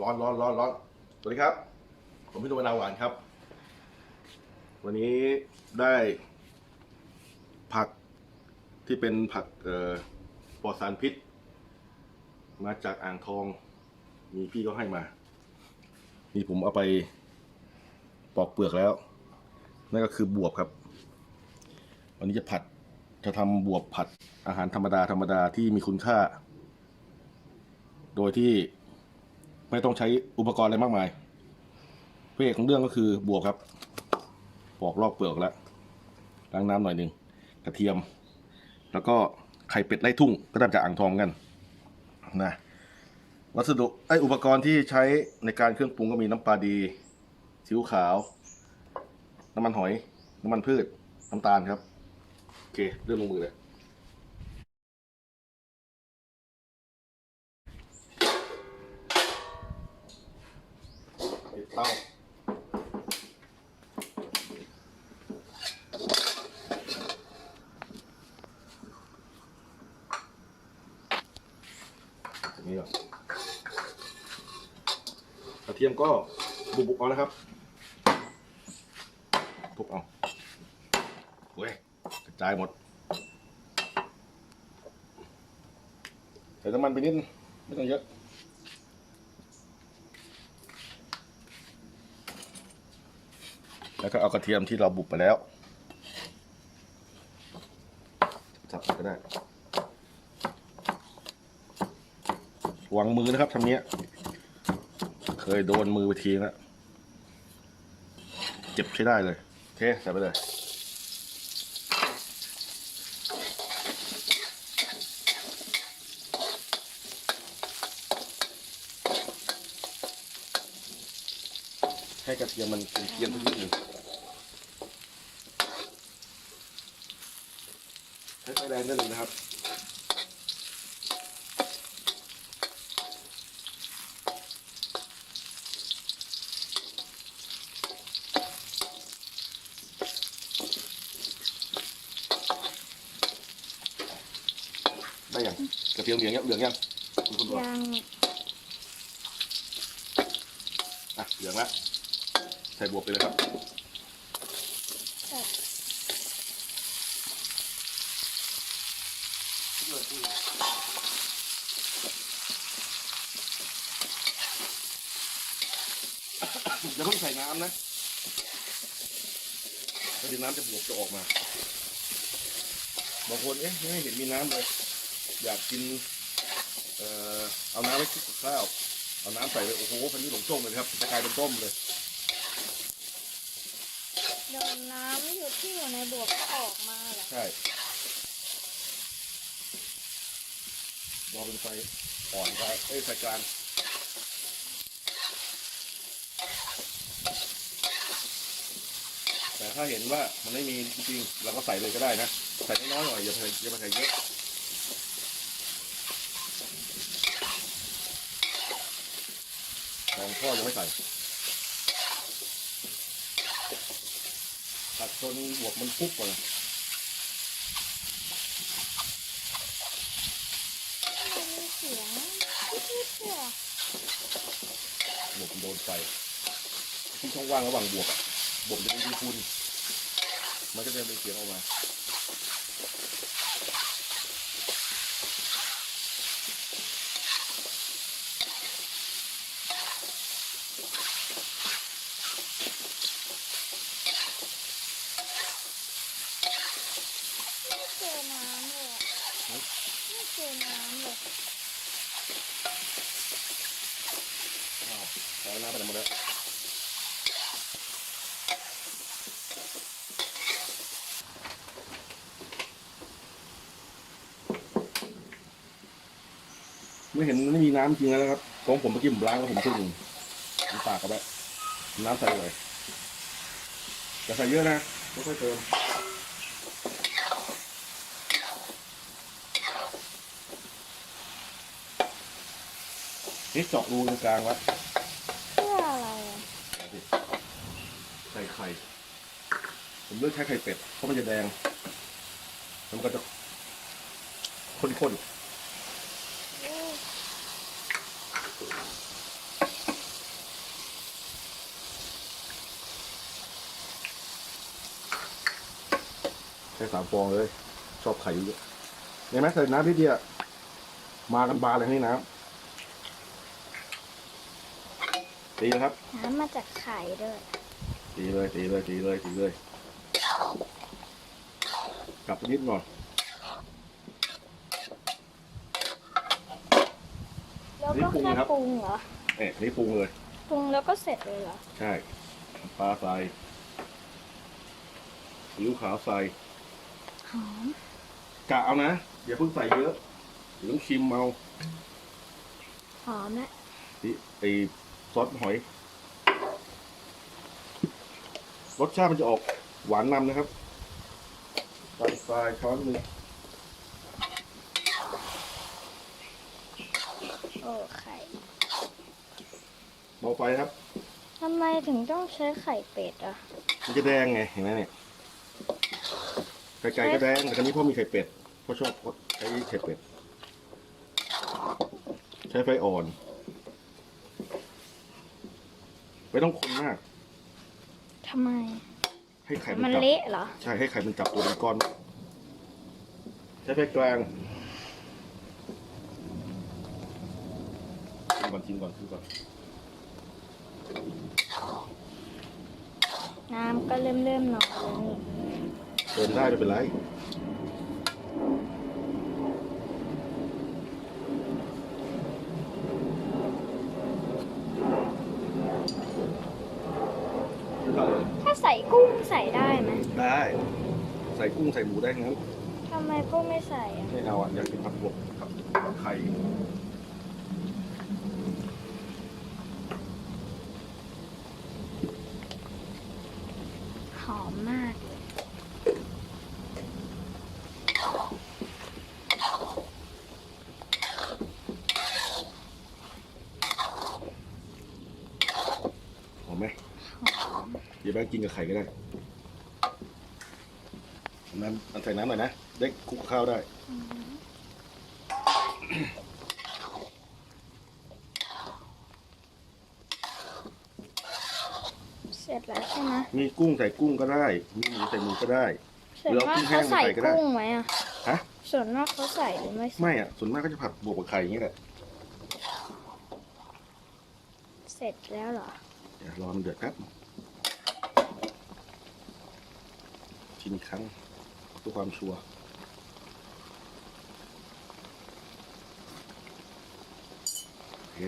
ร้อนร้อนร้อนร้อนสวัสดีครับ ผมพี่นุวนาหวานครับ วันนี้ได้ผักที่เป็นผักปลอดสารพิษ มาจากอ่างทอง มีพี่ก็ให้มา นี่ผมเอาไปปอกเปลือกแล้ว นั่นก็คือบวบครับ วันนี้จะผัดจะทำบวบผัดอาหารธรรมดาธรรมดาที่มีคุณค่า โดยที่ ไม่ต้องใช้อุปกรณ์อะไรมากมายพระเอกของเรื่องก็คือบวบครับปอกลอกเปลือกแล้วล้างน้ำหน่อยหนึ่งกระเทียม แล้วก็ไข่เป็ดไล่ทุ่งก็ได้จากอ่างทองกันนะวัสดุไออุปกรณ์ที่ใช้ในการเครื่องปรุงก็มีน้ำปลาดีซีอิ๊วขาว น้ำมันหอย น้ำมันพืช น้ำตาลครับ โอเค เรื่องลงมือเลย นี้ก่อนกระเทียมก็บุบๆเอานะครับทุบเอาเว้ยกระจายหมด ใส่น้ำมันไปนิดไม่ต้องเยอะแล้วก็เอากระเทียมที่เราบุบไปแล้ว จับก็ได้ วางมือนะครับทำเนี้ย เคยโดนมือไปทีแล้วเจ็บใช้ได้เลยโอเคใส่ไปเลยให้กระเทียมมันเป็นเทียมทุกนิดหนึ่งใช้ไฟแรงได้เลยนะครับ ได้ ยังกระเทียมเหลืองยังเหลืองยังคุณคุณบอกยังอะเหลืองละใส่บวกไปเลยครับอย่าเพิ่งใส่น้ำนะถ้าเดี๋ยวน้ำจะบวกจะออกมาบางคนเอ๊ะไม่เห็นมีน้ำเลย อยากกิน เอ่อ เอาน้ำไว้คลุกกับข้าว เอาน้ำใส่เลยโอ้โหพันนี้หลงต้มเลยครับจะกลายเป็นต้มเลยโดนน้ำอยู่ที่อยู่ในบวกก็ออกมาเหรอใช่รอเป็นไฟอ่อนไปเอ้ยไฟกลางแต่ถ้าเห็นว่ามันไม่มีจริงๆเราก็ใส่เลยก็ได้นะ ใส่น้อยๆหน่อยอย่าใส่อย่ามาใส่เยอะ ของ พ่อยังไม่ใส่ผัดจนบวกมันปุ๊บก่อนมันมีเสียงนิดๆเนี่ยบวกมันโดนไฟที่ช่องว่างระหว่างบวกบวกจะเป็นคุณมันก็จะเป็นเสียงออกมา ไม่เจอน้ำเลยอะไม่เจอน้ำเลย อ้าวใส่น้ำไปหมดแล้ว ไม่เห็นไม่มีน้ำจริงแล้วนะครับของผมเมื่อกี้ผมล้างแล้วผมขึ้นผมปากกับไว้น้ำใส่เลยอย่าใส่เยอะนะค่อยๆเติมนี่เจาะรูตรงกลางไว้เพื่ออะไรอะใส่ไข่ ผมเลือกใช้ไข่เป็ดเพราะมันจะแดง มันก็จะข้นโอ้ๆ แค่สามฟองเลย ชอบไข่เยอะเห็นไหมใส่น้ำนิดเดียวมากันบานเลยนี่น้ำตีนะครับ น้ำมาจากไข่ด้วยตีเลยตีเลยตีเลยตีเลยกลับไปนิดหน่อยแล้วก็แค่ปรุงเหรอเอ๊ะนี่ปรุงเลยปรุงแล้วก็เสร็จเลยเหรอ ใช่ปลาใส่ซีอิ๊วขาวใส่ หอมกะเอานะอย่าเพิ่งใส่เยอะเดี๋ยวต้องชิมเอาหอมแล้วที่ไอซอสหอย รสชาติมันจะออกหวานนำนะครับใส่ทรายช้อนหนึ่งโอ้ไข่เบาไฟครับทำไมถึงต้องใช้ไข่เป็ดอะ มันจะแดงไงเห็นไหมเนี่ย ไก่ไก่ก็แดงแต่ครั้นี้พ่อมีไข่เป็ดพ่อชอบใช้ไข่เป็ด ใช้ไฟอ่อน ไม่ต้องคนมาก ทำไม ให้ไข่มัมันนจับเละเหรอ ใช่ให้ไข่มันจับตัวเป็นก้อน ใช้ไฟกลางชิมก่อนชิมก่อนชิมก่อนน้ำก็เริ่มเริ่มๆหน่อยแล้วนี่เติมได้ไม่เป็นไรได้เลยถ้าใส่กุ้งใส่ได้ไหมได้ ใส่กุ้งใส่หมูได้ทั้งนั้นทำไมกุ้งไม่ใส่อะไม่เอาอะอยากกินผักบวกกับกับไข่ หอมมากเลย หอมไหม หอม เดี๋ยวแม่กินกับไข่ก็ได้น้ำอันใส่น้ำหน่อยนะได้คลุกข้าวได้อืมเสร็จแล้วใช่ไหมมีกุ้งใส่กุ้งก็ได้ มีหมูใส่หมูก็ได้ ส่วนหรือเอามากกุ้งแห้เขางใส่ใส่ก็ได้กุ้งไหมอะฮะ ส่วนมากเขาใส่หรือไม่ใส่ไม่อะส่วนมากก็จะผัดบวกกับไข่อย่างนี้แหละเสร็จแล้วเหรอ เดี๋ยวรอมันเดือดครับ ชินอีกครั้งเพื่อความชัวร์โอเค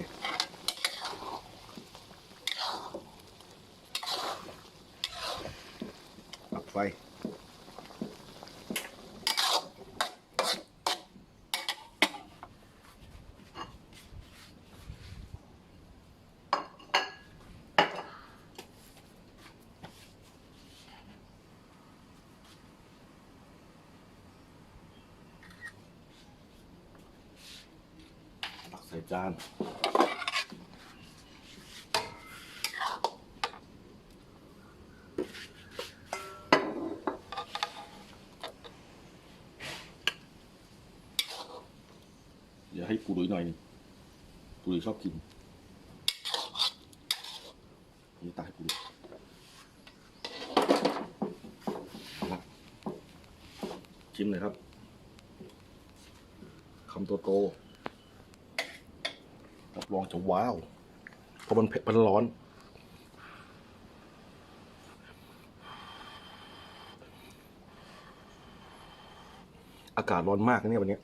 ใส่จานเดี๋ยวให้ปูดุยหน่อยนึงปูดุยชอบกินนี่ตักให้ปูดุยชิมเลยครับคำโตโต รองจะว้าวเพราะมันเผ็ดมันร้อน อากาศร้อนมากเนี่ยวันนี้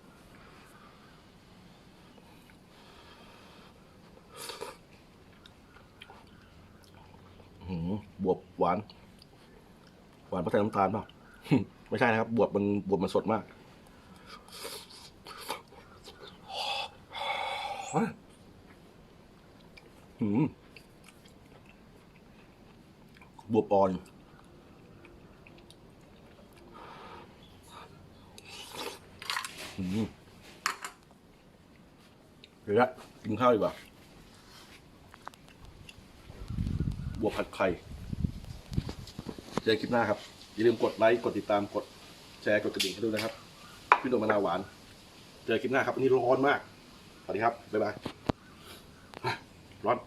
หือบวบหวาน หวานเพราะใส่น้ำตาลเปล่าไม่ใช่นะครับ บวบมันบวบมันสดมาก บวบอ่อนหืมเดี๋ยวละกินข้าวดีกว่าบวบผัดไข่เจอคลิปหน้าครับ อย่าลืมกดไลค์ กดติดตาม กดแชร์ กดกระดิ่งให้ด้วยนะครับ พี่โดมมะนาวหวาน เจอคลิปหน้าครับวันนี้ร้อนมาก สวัสดีครับ บ๊ายบาย ร้อน